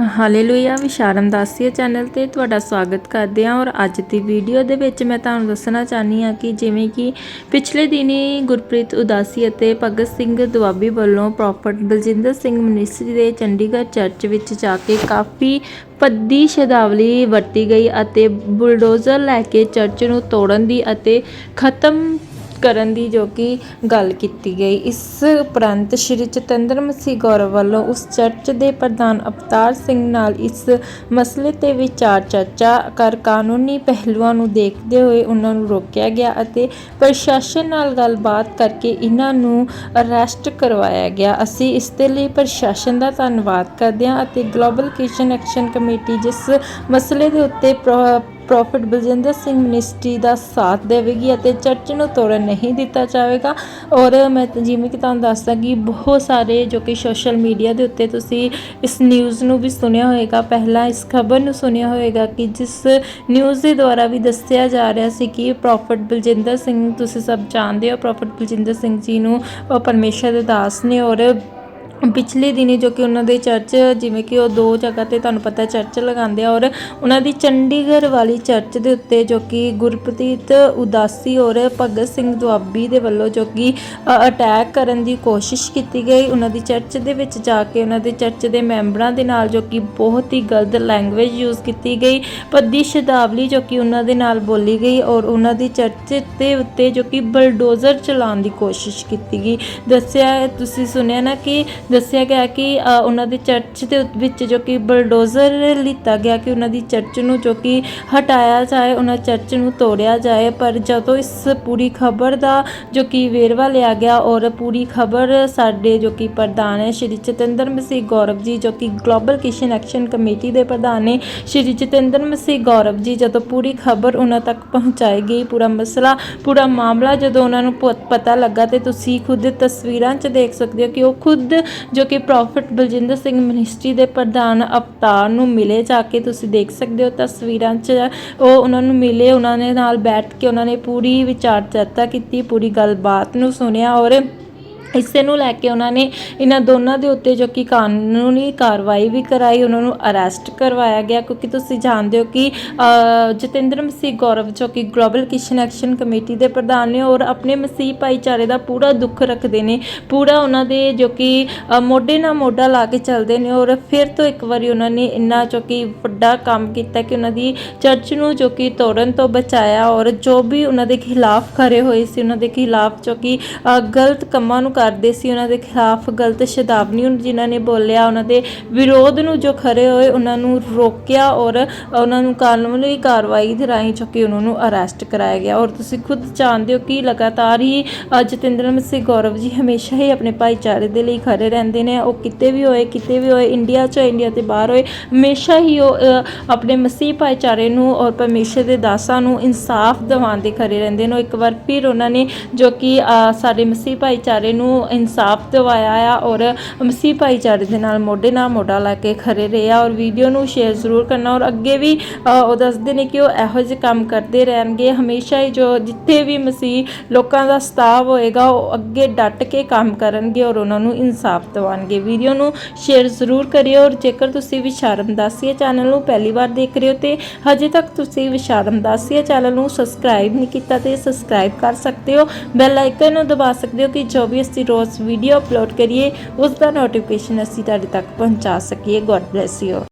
Hallelujah, ਵਿਸ਼ਾਰਮ ਦਾਸੀਆ channel ਤੇ ਤੁਹਾਡਾ ਸਵਾਗਤ ਕਰਦੇ ਹਾਂ ਔਰ ਅੱਜ ਦੀ ਵੀਡੀਓ ਦੇ ਵਿੱਚ ਮੈਂ ਤੁਹਾਨੂੰ ਦੱਸਣਾ ਚਾਹਨੀ ਹਾਂ ਕਿ ਜਿਵੇਂ ਕਿ ਪਿਛਲੇ ਦਿਨੀ ਗੁਰਪ੍ਰੀਤ ਉਦਾਸੀ ਅਤੇ ਭਗਤ ਸਿੰਘ ਦੁਆਬੀ ਵੱਲੋਂ ਪ੍ਰੋਫਟ ਬਲਜਿੰਦਰ ਸਿੰਘ ਮਿਨਿਸਟਰੀ ਦੇ ਚੰਡੀਗੜ੍ਹ ਚਰਚ ਵਿੱਚ ਜਾ ਕੇ ਕਾਫੀ ਪੱਦੀ ਸ਼ਬਦਾਵਲੀ ਵਰਤੀ ਗਈ ਅਤੇ ਬੁਲਡੋਜ਼ਰ ਲੈ ਕੇ ਚਰਚ ਨੂੰ ਤੋੜਨ ਦੀ ਅਤੇ ਖਤਮ ਕਰਨ ਦੀ ਜੋ ਕਿ ਗੱਲ ਕੀਤੀ ਗਈ। ਇਸ ਉਪਰੰਤ ਸ਼੍ਰੀ ਚਤੰਦਰ ਮਸੀਹ ਗੌਰਵ ਵੱਲੋਂ ਉਸ ਚਰਚ ਦੇ ਪ੍ਰਧਾਨ ਅਵਤਾਰ ਸਿੰਘ ਨਾਲ ਇਸ ਮਸਲੇ ਤੇ ਵਿਚਾਰ ਚਰਚਾ ਕਰ ਕਾਨੂੰਨੀ ਪਹਿਲੂਆਂ ਨੂੰ ਦੇਖਦੇ ਹੋਏ ਉਹਨਾਂ ਨੂੰ ਰੋਕਿਆ ਗਿਆ ਅਤੇ ਪ੍ਰਸ਼ਾਸਨ ਨਾਲ ਗੱਲਬਾਤ ਕਰਕੇ ਇਹਨਾਂ ਨੂੰ ਅਰੈਸਟ ਕਰਵਾਇਆ ਗਿਆ। ਅਸੀਂ ਇਸ ਦੇ ਲਈ ਪ੍ਰਸ਼ਾਸਨ ਦਾ ਧੰਨਵਾਦ ਕਰਦੇ ਹਾਂ ਅਤੇ ਗਲੋਬਲ ਕਿਸ਼ਨ ਐਕਸ਼ਨ ਕਮੇਟੀ ਜਿਸ ਮਸਲੇ ਦੇ ਉੱਤੇ pro- prof Baljinder Singh ministry ਦਾ ਸਾਥ ਦੇਵੇਗੀ ਅਤੇ ਚਰਚ ਨੂੰ ਤੋੜਨ ਨਹੀਂ ਦਿੱਤਾ ਜਾਵੇਗਾ। ਔਰ ਮੈਂ ਜਿਵੇਂ ਕਿ ਤੁਹਾਨੂੰ ਦੱਸਦਾ ਕਿ ਬਹੁਤ ਸਾਰੇ ਜੋ ਕਿ ਸੋਸ਼ਲ ਮੀਡੀਆ ਦੇ ਉੱਤੇ ਤੁਸੀਂ ਇਸ ਨਿਊਜ਼ ਨੂੰ ਵੀ ਸੁਣਿਆ ਹੋਵੇਗਾ। ਪਹਿਲਾਂ ਇਸ ਖਬਰ ਨੂੰ ਸੁਣਿਆ ਹੋਵੇਗਾ ਕਿ ਜਿਸ ਨਿਊਜ਼ ਦੇ ਦੁਆਰਾ ਵੀ ਦੱਸਿਆ ਜਾ ਰਿਹਾ ਸੀ ਕਿ ਪ੍ਰੋਫਟ ਬਲਜਿੰਦਰ ਸਿੰਘ, ਤੁਸੀਂ ਸਭ ਜਾਣਦੇ ਹੋ ਪ੍ਰੋਫਟ ਬਲਜਿੰਦਰ ਸਿੰਘ ਜੀ ਨੂੰ, ਉਹ ਪਰਮੇਸ਼ਰ ਦੇ ਦਾਸ ਨੇ ਔਰ ਪਿਛਲੇ ਦਿਨੀ ਜੋ ਕਿ ਉਹਨਾਂ ਦੇ ਚਰਚ, ਜਿਵੇਂ ਕਿ ਉਹ ਦੋ ਜਗ੍ਹਾ ਤੇ ਤੁਹਾਨੂੰ ਪਤਾ ਚਰਚ ਲਗਾਉਂਦੇ ਆ ਔਰ ਉਹਨਾਂ ਦੀ ਚੰਡੀਗੜ੍ਹ ਵਾਲੀ ਚਰਚ ਦੇ ਉੱਤੇ ਜੋ ਕਿ ਗੁਰਪ੍ਰੀਤ ਉਦਾਸੀ ਔਰ ਭਗਤ ਸਿੰਘ ਦੁਆਬੀ ਦੇ ਵੱਲੋਂ ਜੋ ਕਿ ਅਟੈਕ ਕਰਨ ਦੀ ਕੋਸ਼ਿਸ਼ ਕੀਤੀ ਗਈ। ਉਹਨਾਂ ਦੀ ਚਰਚ ਦੇ ਵਿੱਚ ਜਾ ਕੇ ਉਹਨਾਂ ਦੇ ਚਰਚ ਦੇ ਮੈਂਬਰਾਂ ਦੇ ਨਾਲ ਜੋ ਕਿ ਬਹੁਤ ਹੀ ਗਲਤ ਲੈਂਗੁਏਜ ਯੂਜ਼ ਕੀਤੀ ਗਈ। ਪੱਦੀ ਸ਼ਬਦਾਵਲੀ ਜੋ ਕਿ ਉਹਨਾਂ ਦੇ ਨਾਲ ਬੋਲੀ ਗਈ ਔਰ ਉਹਨਾਂ ਦੀ ਚਰਚ ਦੇ ਉੱਤੇ ਜੋ ਕਿ ਬਲਡੋਜ਼ਰ ਚਲਾਉਣ ਦੀ ਕੋਸ਼ਿਸ਼ ਕੀਤੀ ਗਈ। ਦੱਸਿਆ, ਤੁਸੀਂ ਸੁਣਿਆ ਨਾ ਕਿ ਦੱਸਿਆ ਗਿਆ ਕਿ ਉਹਨਾਂ ਦੇ ਚਰਚ ਦੇ ਵਿੱਚ ਜੋ ਕਿ ਬਲਡੋਜ਼ਰ ਲਿੱਤਾ ਗਿਆ ਕਿ ਉਹਨਾਂ ਦੀ ਚਰਚ ਨੂੰ ਜੋ ਕਿ ਹਟਾਇਆ ਜਾਏ, ਉਹਨਾਂ ਚਰਚ ਨੂੰ ਤੋੜਿਆ ਜਾਏ, ਪਰ ਜਦੋਂ ਇਸ ਪੂਰੀ ਖਬਰ ਦਾ ਜੋ ਕਿ ਵੇਰਵਾ ਲਿਆ ਗਿਆ ਔਰ ਪੂਰੀ ਖਬਰ ਸਾਡੇ ਜੋ ਕਿ ਪ੍ਰਧਾਨ ਹੈ ਸ਼੍ਰੀ ਚਤਿੰਦਰ ਮਸੀਹ ਗੌਰਵ ਜੀ, ਜੋ ਕਿ ਗਲੋਬਲ ਕਿਸ਼ਨ ਐਕਸ਼ਨ ਕਮੇਟੀ ਦੇ ਪ੍ਰਧਾਨ ਨੇ, ਸ਼੍ਰੀ ਚਤਿੰਦਰ ਮਸੀਹ ਗੌਰਵ ਜੀ, ਜਦੋਂ ਪੂਰੀ ਖਬਰ ਉਹਨਾਂ ਤੱਕ ਪਹੁੰਚਾਈ ਗਈ, ਪੂਰਾ ਮਸਲਾ, ਪੂਰਾ ਮਾਮਲਾ ਜਦੋਂ ਉਹਨਾਂ ਨੂੰ ਪ- ਪਤਾ ਲੱਗਾ ਤੇ ਤੁਸੀਂ ਖੁਦ ਤਸਵੀਰਾਂ 'ਚ ਦੇਖ ਸਕਦੇ ਹੋ ਕਿ ਉਹ ਖੁਦ ਜੋ ਕਿ ਪ੍ਰੋਫਿਟ ਬਲਜਿੰਦਰ ਸਿੰਘ ਮਿਨਿਸਟਰੀ ਦੇ ਪ੍ਰਧਾਨ ਅਵਤਾਰ ਨੂੰ ਮਿਲੇ, ਜਾ ਕੇ ਤੁਸੀਂ ਦੇਖ ਸਕਦੇ ਹੋ ਤਸਵੀਰਾਂ 'ਚ। ਉਹ ਉਹਨਾਂ ਨੂੰ ਮਿਲੇ, ਉਹਨਾਂ ਨੇ ਨਾਲ ਬੈਠ ਕੇ ਉਹਨਾਂ ਨੇ ਪੂਰੀ ਵਿਚਾਰ ਚਰਚਾ ਕੀਤੀ, ਪੂਰੀ ਗੱਲਬਾਤ ਨੂੰ ਸੁਣਿਆ ਔਰ ਇਸੇ ਨੂੰ ਲੈ ਕੇ ਉਹਨਾਂ ਨੇ ਇਹਨਾਂ ਦੋਨਾਂ ਦੇ ਉੱਤੇ ਜੋ ਕਿ ਕਾਨੂੰਨੀ ਕਾਰਵਾਈ ਵੀ ਕਰਾਈ, ਉਹਨਾਂ ਨੂੰ ਅਰੈਸਟ ਕਰਵਾਇਆ ਗਿਆ। ਕਿਉਂਕਿ ਤੁਸੀਂ ਜਾਣਦੇ ਹੋ ਕਿ ਜਤਿੰਦਰ ਮਸੀਹ ਗੌਰਵ ਜੋ ਕਿ ਗਲੋਬਲ ਕਿਸ਼ਨ ਐਕਸ਼ਨ ਕਮੇਟੀ ਦੇ ਪ੍ਰਧਾਨ ਨੇ ਔਰ ਆਪਣੇ ਮਸੀਹ ਭਾਈਚਾਰੇ ਦਾ ਪੂਰਾ ਦੁੱਖ ਰੱਖਦੇ ਨੇ। ਪੂਰਾ ਉਹਨਾਂ ਦੇ ਜੋ ਕਿ ਮੋਢੇ ਨਾਲ ਮੋਢਾ ਲਾ ਕੇ ਚੱਲਦੇ ਨੇ ਔਰ ਫਿਰ ਤੋਂ ਇੱਕ ਵਾਰੀ ਉਹਨਾਂ ਨੇ ਇੰਨਾ ਜੋ ਕਿ ਵੱਡਾ ਕੰਮ ਕੀਤਾ ਕਿ ਉਹਨਾਂ ਦੀ ਚਰਚ ਨੂੰ ਜੋ ਕਿ ਤੋੜਨ ਤੋਂ ਬਚਾਇਆ ਔਰ ਜੋ ਵੀ ਉਹਨਾਂ ਦੇ ਖਿਲਾਫ ਖੜੇ ਹੋਏ ਸੀ, ਉਹਨਾਂ ਦੇ ਖਿਲਾਫ ਜੋ ਕਿ ਗਲਤ ਕੰਮਾਂ ਨੂੰ ਕਰਦੇ ਸੀ, ਉਹਨਾਂ ਦੇ ਖਿਲਾਫ ਗਲਤ ਸ਼ਬਦਾਵਲੀ ਨੂੰ ਜਿਨ੍ਹਾਂ ਨੇ ਬੋਲਿਆ, ਉਹਨਾਂ ਦੇ ਵਿਰੋਧ ਨੂੰ ਜੋ ਖਰੇ ਹੋਏ, ਉਹਨਾਂ ਨੂੰ ਰੋਕਿਆ ਔਰ ਉਹਨਾਂ ਨੂੰ ਕਾਨੂੰਨੀ ਕਾਰਵਾਈ ਦੇ ਰਾਹੀਂ ਜੋ ਕਿ ਉਹਨਾਂ ਨੂੰ ਅਰੈਸਟ ਕਰਾਇਆ ਗਿਆ। ਔਰ ਤੁਸੀਂ ਖੁਦ ਜਾਣਦੇ ਹੋ ਕਿ ਲਗਾਤਾਰ ਹੀ ਜਤਿੰਦਰ ਮਸੀਹ ਗੌਰਵ ਜੀ ਹਮੇਸ਼ਾ ਹੀ ਆਪਣੇ ਭਾਈਚਾਰੇ ਦੇ ਲਈ ਖੜੇ ਰਹਿੰਦੇ ਨੇ। ਉਹ ਕਿਤੇ ਵੀ ਹੋਏ, ਕਿਤੇ ਵੀ ਹੋਏ, ਇੰਡੀਆ 'ਚ ਇੰਡੀਆ ਤੇ ਬਾਹਰ ਹੋਏ, ਹਮੇਸ਼ਾ ਹੀ ਉਹ ਆਪਣੇ ਮਸੀਹ ਭਾਈਚਾਰੇ ਨੂੰ ਔਰ ਪਰਮੇਸ਼ਰ ਦੇ ਦਾਸਾਂ ਨੂੰ ਇਨਸਾਫ ਦਿਵਾਉਣ ਦੇ ਖੜੇ ਰਹਿੰਦੇ ਨੇ। ਉਹ ਇੱਕ ਵਾਰ ਫਿਰ ਉਹਨਾਂ ਨੇ ਜੋ ਕਿ ਸਾਡੇ ਮਸੀਹ ਭਾਈਚਾਰੇ ਨੂੰ ਇਨਸਾਫ ਦਿਵਾਇਆ ਆ ਔਰ ਮਸੀਹ ਭਾਈਚਾਰੇ ਦੇ ਨਾਲ ਮੋਢੇ ਨਾਲ ਮੋਢਾ ਲਾ ਕੇ ਖੜੇ ਰਹੇ ਆ ਔਰ ਵੀਡੀਓ ਨੂੰ ਸ਼ੇਅਰ ਜ਼ਰੂਰ ਕਰਨਾ ਔਰ ਅੱਗੇ ਵੀ ਉਹ ਦੱਸਦੇ ਨੇ ਕਿ ਉਹ ਇਹੋ ਜਿਹੇ ਕੰਮ ਕਰਦੇ ਰਹਿਣਗੇ। ਹਮੇਸ਼ਾ ਹੀ ਜੋ ਜਿੱਥੇ ਵੀ ਮਸੀਹ ਲੋਕਾਂ ਦਾ ਸਤਾਵ ਹੋਏਗਾ, ਉਹ ਅੱਗੇ ਡਟ ਕੇ ਕੰਮ ਕਰਨਗੇ ਔਰ ਉਹਨਾਂ ਨੂੰ ਇਨਸਾਫ ਦਿਵਾਉਣਗੇ। ਵੀਡੀਓ ਨੂੰ ਸ਼ੇਅਰ ਜ਼ਰੂਰ ਕਰਿਓ ਔਰ ਜੇਕਰ ਤੁਸੀਂ ਵਿਸ਼ਾਰਮ ਦਾਸੀਆ ਚੈਨਲ ਨੂੰ ਪਹਿਲੀ ਵਾਰ ਦੇਖ ਰਹੇ ਹੋ ਤੇ ਹਜੇ ਤੱਕ ਤੁਸੀਂ ਵਿਸ਼ਾਰਮ ਦਾਸੀਆ ਚੈਨਲ ਨੂੰ ਸਬਸਕ੍ਰਾਈਬ ਨਹੀਂ ਕੀਤਾ ਤੇ ਸਬਸਕ੍ਰਾਈਬ ਕਰ ਸਕਦੇ ਹੋ। ਬੈਲ ਆਈਕਨ ਨੂੰ ਦਬਾ ਸਕਦੇ ਹੋ ਕਿ ਜੋ ਵੀ ਅਸੀਂ ਰੋਜ਼ ਵੀਡੀਓ ਅਪਲੋਡ ਕਰੀਏ ਉਸ ਦਾ ਨੋਟੀਫਿਕੇਸ਼ਨ ਅਸੀਂ ਤੁਹਾਡੇ ਤੱਕ ਪਹੁੰਚਾ ਸਕੀਏ। God bless you